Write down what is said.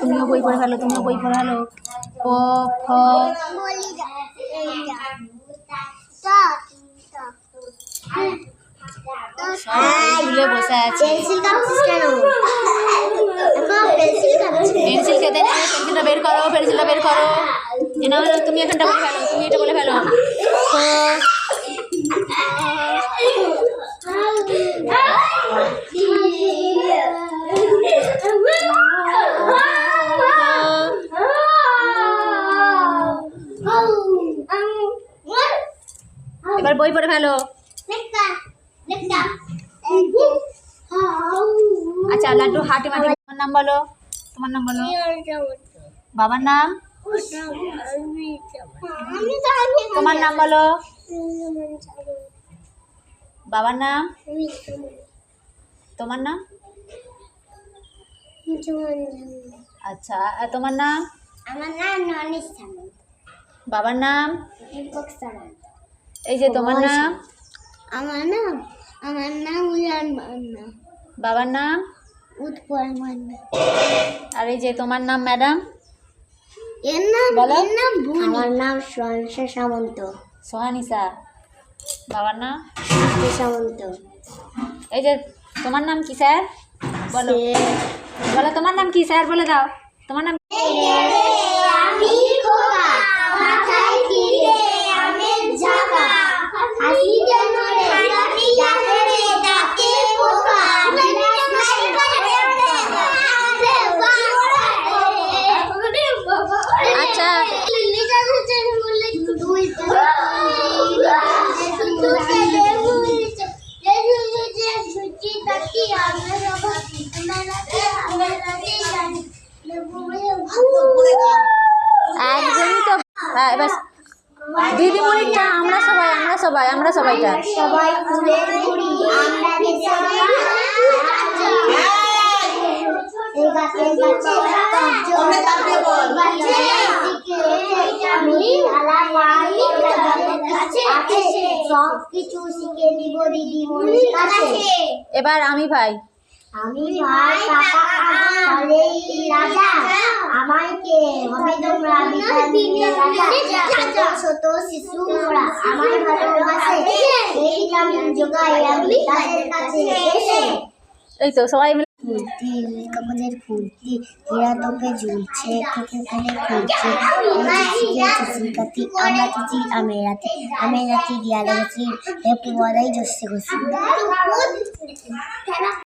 তুমিও বই পড়ে ফেলো তুমিও বই পড়ে ফেলো ক খ তুলে বসে আছে পেন্সিল খেতে পেন্সিলটা বের করো, পেন্সিলটা বের করো। এ না তুমি এখানটা বলে ফেলো, তুমি এটা বলে ফেলো। এবার বই পড়ে ফেলো। আচ্ছা লাড্ডু হাঁটি মাটি, তোমার নাম বলো। তোমার নাম বলো। বাবার নাম? তোমার নাম বলো। বাবার নাম? তোমার নাম? আচ্ছা আর তোমার নাম? আমার নাম ননিস সামন্ত। বাবার নাম? দীপক সামন্ত। এই যে তোমার নাম? আমার নাম আমার নাম উজান মান্না। বাবার নাম? উৎপল মান্না। আর এই যে তোমার নাম ম্যাডাম? এর নাম বলো। এর নাম আমার নাম সঞ্চা সামন্ত। সোহানিসা বাবার নাম? সামন্ত। এই যে তোমার নাম কি স্যার? বলো। বলো তোমার নাম কি স্যার? বলে দাও। তোমার নাম হ্যাঁ এবার দিদিমণিটা আমরা সবাই আমরা সবাই আমরা সবাইটা। সবাই এবার আমি ভাই। আমি ভাই আমায় কে হবে তোমরা ছোট আমার ভালোবাসে এই আমি যোগাই আমি তাদের কাছে এসে এই তো সবাই মিলে ফুলতি কাগজের ফুলতি এরা তোকে ঝুলছে তোকে ওখানে খুলছে চিচিকাতি আমরা চিচি আমের রাতে আমের রাতে গিয়া লাগছি হেপি বলাই জসে গেছি